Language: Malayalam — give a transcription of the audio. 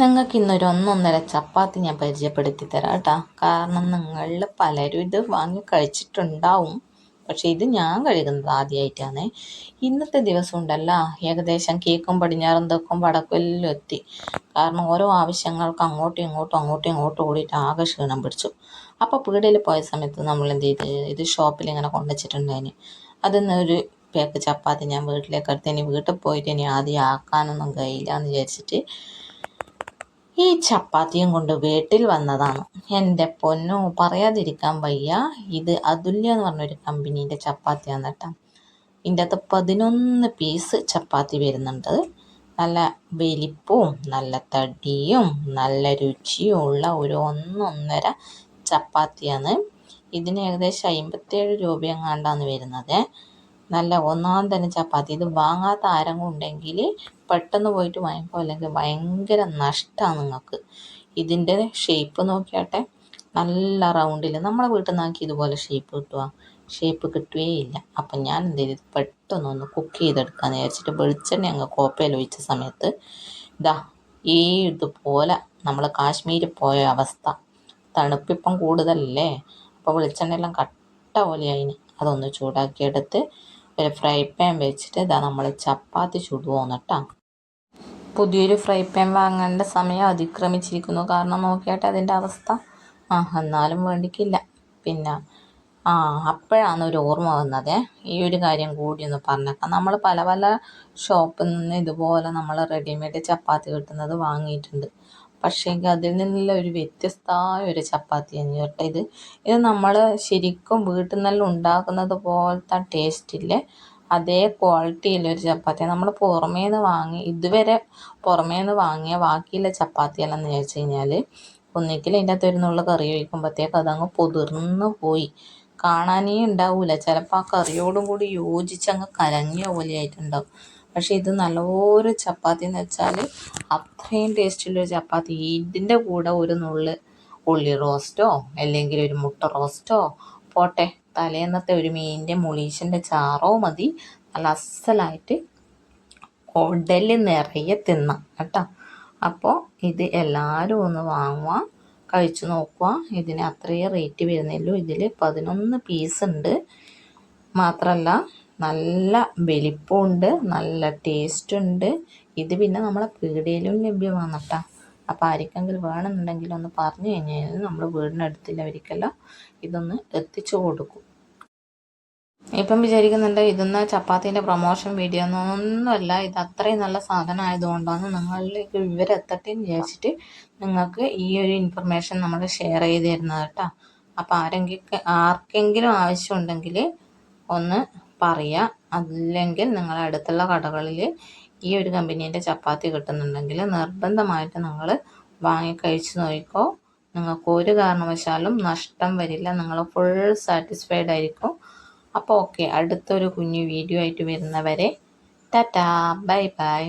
നിങ്ങൾക്ക് ഇന്നൊരു ഒന്നൊന്നര ചപ്പാത്തി ഞാൻ പരിചയപ്പെടുത്തി തരാം കേട്ടോ കാരണം നിങ്ങളിൽ പലരും ഇത് വാങ്ങി കഴിച്ചിട്ടുണ്ടാവും. പക്ഷേ ഇത് ഞാൻ കഴുകുന്നത് ആദ്യമായിട്ടാണ് ഇന്നത്തെ ദിവസം ഉണ്ടല്ലോ. ഏകദേശം കേക്കും പടിഞ്ഞാറും തെക്കും വടക്കും എത്തി. കാരണം ഓരോ ആവശ്യങ്ങൾക്ക് അങ്ങോട്ടും ഇങ്ങോട്ടും അങ്ങോട്ടും ഇങ്ങോട്ടും ഓടിയിട്ട് ആകെ ക്ഷീണം പിടിച്ചു. അപ്പോൾ പീടിയിൽ പോയ സമയത്ത് നമ്മൾ എന്ത് ചെയ്ത്? ഇത് ഷോപ്പിൽ ഇങ്ങനെ കൊണ്ടുവച്ചിട്ടുണ്ടായിന്. അതിൽ നിന്ന് ഒരു പേക്ക് ചപ്പാത്തി ഞാൻ വീട്ടിലേക്ക് എടുത്ത് ഇനി വീട്ടിൽ പോയിട്ട് ഇനി ആദ്യം ആക്കാനൊന്നും കഴിയില്ല എന്ന് വിചാരിച്ചിട്ട് ഈ ചപ്പാത്തിയും കൊണ്ട് വീട്ടിൽ വന്നതാണ്. എന്റെ പൊന്നു പറയാതിരിക്കാൻ വയ്യ. ഇത് അതുല്യ എന്ന് പറഞ്ഞൊരു കമ്പനീന്റെ ചപ്പാത്തിയാണ് കേട്ടോ. ഇതിന്റെ അകത്ത് പതിനൊന്ന് പീസ് ചപ്പാത്തി വരുന്നുണ്ട്. നല്ല വലിപ്പവും നല്ല തടിയും നല്ല രുചിയും ഉള്ള ഒരു ഒന്നൊന്നര ചപ്പാത്തിയാണ്. ഇതിന് ഏകദേശം അമ്പത്തേഴ് രൂപയെങ്ങാണ്ടാണ് വരുന്നത്. നല്ല ഒന്നാം തന്നെ ചപ്പാത്തി. ഇത് വാങ്ങാത്ത ആരെങ്കിലും ഉണ്ടെങ്കിൽ പെട്ടെന്ന് പോയിട്ട് വാങ്ങിക്കോ. അല്ലെങ്കിൽ ഭയങ്കര നഷ്ടമാണ് നിങ്ങൾക്ക്. ഇതിന്റെ ഷേപ്പ് നോക്കിയാട്ടെ. നല്ല റൗണ്ടിൽ നമ്മളെ വീട്ടിൽ നിന്നാക്കി ഇതുപോലെ ഷേപ്പ് കിട്ടുക ഷേപ്പ് കിട്ടുകയേ ഇല്ല അപ്പം ഞാൻ എന്ത് ചെയ്തു? പെട്ടെന്ന് ഒന്ന് കുക്ക് ചെയ്തെടുക്കാമെന്ന് വിചാരിച്ചിട്ട് വെളിച്ചെണ്ണ അങ്ങ് കോപ്പയിൽ ഒഴിച്ച സമയത്ത് ഇതാ ഈ ഇതുപോലെ നമ്മൾ കാശ്മീരിൽ പോയ അവസ്ഥ. തണുപ്പിപ്പം കൂടുതലല്ലേ? അപ്പോൾ വെളിച്ചെണ്ണയെല്ലാം കട്ട പോലെയായിന്. അതൊന്ന് ചൂടാക്കിയെടുത്ത് ഒരു ഫ്രൈ പാൻ വെച്ചിട്ട് ഇതാ നമ്മൾ ചപ്പാത്തി ചുടു കേട്ടോ പുതിയൊരു ഫ്രൈ പാൻ വാങ്ങേണ്ട സമയം അതിക്രമിച്ചിരിക്കുന്നു. കാരണം നോക്കിയാട്ടെ അതിന്റെ അവസ്ഥ. ആ എന്നാലും വേണ്ടിക്കില്ല. പിന്നെ ആ അപ്പോഴാണ് ഒരു ഓർമ്മ വന്നത്. ഈ ഒരു കാര്യം കൂടി ഒന്ന് പറഞ്ഞേക്കാം. നമ്മൾ പല പല ഷോപ്പിൽ നിന്ന് ഇതുപോലെ നമ്മൾ റെഡിമെയ്ഡ് ചപ്പാത്തി കിട്ടുന്നത് വാങ്ങിയിട്ടുണ്ട്. പക്ഷേങ്കിൽ അതിൽ നിന്നുള്ള ഒരു വ്യത്യസ്തമായ ഒരു ചപ്പാത്തിയാണ് കേട്ടോ ഇത്. ഇത് നമ്മൾ ശരിക്കും വീട്ടിൽ നിന്നെല്ലാം ഉണ്ടാക്കുന്നത് പോലത്തെ ടേസ്റ്റ് ഇല്ലേ? അതേ ക്വാളിറ്റിയിലൊരു ചപ്പാത്തി നമ്മൾ പുറമേ നിന്ന് വാങ്ങി ഇതുവരെ പുറമേ നിന്ന് വാങ്ങിയ ബാക്കിയുള്ള ചപ്പാത്തിയെല്ലാം എന്ന് ചോദിച്ചു കഴിഞ്ഞാൽ ഒന്നിക്കിൽ അതിന്റെ അകത്ത് ഒരു കറി ഒഴിക്കുമ്പോഴത്തേക്ക് അതങ്ങ് പൊതിർന്ന് പോയി. കാണാനേ ഉണ്ടാവില്ല ചിലപ്പോൾ ആ കറിയോടും കൂടി യോജിച്ചങ്ങ് കലങ്ങിയ പോലെ ആയിട്ടുണ്ടാവും പക്ഷേ ഇത് നല്ലൊരു ചപ്പാത്തി എന്ന് വെച്ചാൽ അത്രയും ടേസ്റ്റുള്ളൊരു ചപ്പാത്തി. ഇതിന്റെ കൂടെ ഒരു നുള്ള് ഉള്ളി റോസ്റ്റോ അല്ലെങ്കിൽ ഒരു മുട്ട റോസ്റ്റോ പോട്ടെ. തലേന്നത്തെ ഒരു മീനിന്റെ മുളീശന്റെ ചാറോ മതി. നല്ല അസലായിട്ട് കുടൽ നിറയെ തിന്നാം കേട്ടോ. അപ്പോൾ ഇത് എല്ലാവരും ഒന്ന് വാങ്ങുക കഴിച്ചു നോക്കുക ഇതിന് അത്രയേ റേറ്റ് വരുന്നുള്ളൂ. ഇതിൽ പതിനൊന്ന് പീസ് ഉണ്ട്. മാത്രമല്ല നല്ല വലിപ്പമുണ്ട് നല്ല ടേസ്റ്റ് ഉണ്ട്. ഇത് പിന്നെ നമ്മളെ പീടിയയിലും ലഭ്യമാണ് കേട്ടോ അപ്പോൾ ആർക്കെങ്കിലും വേണമെന്നുണ്ടെങ്കിൽ ഒന്ന് പറഞ്ഞു കഴിഞ്ഞാൽ നമ്മൾ വീടിനടുത്തുള്ളവർക്കെല്ലാം ഇതൊന്ന് എത്തിച്ചു കൊടുക്കും. ഇപ്പം വിചാരിക്കുന്നുണ്ട് ഇതൊന്ന് ചപ്പാത്തിന്റെ പ്രൊമോഷൻ വീഡിയോ ഒന്നുമല്ല ഇത് അത്രയും നല്ല സാധനം ആയതുകൊണ്ടാണ് നിങ്ങളിലേക്ക് വിവരെത്തട്ടെ എന്ന് വിചാരിച്ചിട്ട് നിങ്ങൾക്ക് ഈ ഒരു ഇൻഫർമേഷൻ നമ്മൾ ഷെയർ ചെയ്ത് തരുന്നത് കേട്ടോ. അപ്പോൾ ആരെങ്കിലും ആർക്കെങ്കിലും ആവശ്യമുണ്ടെങ്കിൽ ഒന്ന് പറയുക അല്ലെങ്കിൽ നിങ്ങളുടെ അടുത്തുള്ള കടകളിൽ ഈ ഒരു കമ്പനീന്റെ ചപ്പാത്തി കിട്ടുന്നുണ്ടെങ്കിൽ നിർബന്ധമായിട്ട് നിങ്ങൾ വാങ്ങി കഴിച്ച് നോക്കിക്കോ. നിങ്ങൾക്ക് ഒരു കാരണവശാലും നഷ്ടം വരില്ല. നിങ്ങൾ ഫുൾ സാറ്റിസ്ഫൈഡ് ആയിരിക്കും. അപ്പോൾ ഓക്കെ അടുത്തൊരു കുഞ്ഞു വീഡിയോ ആയിട്ട് വരുന്നവരെ ടാറ്റാ ബൈ ബൈ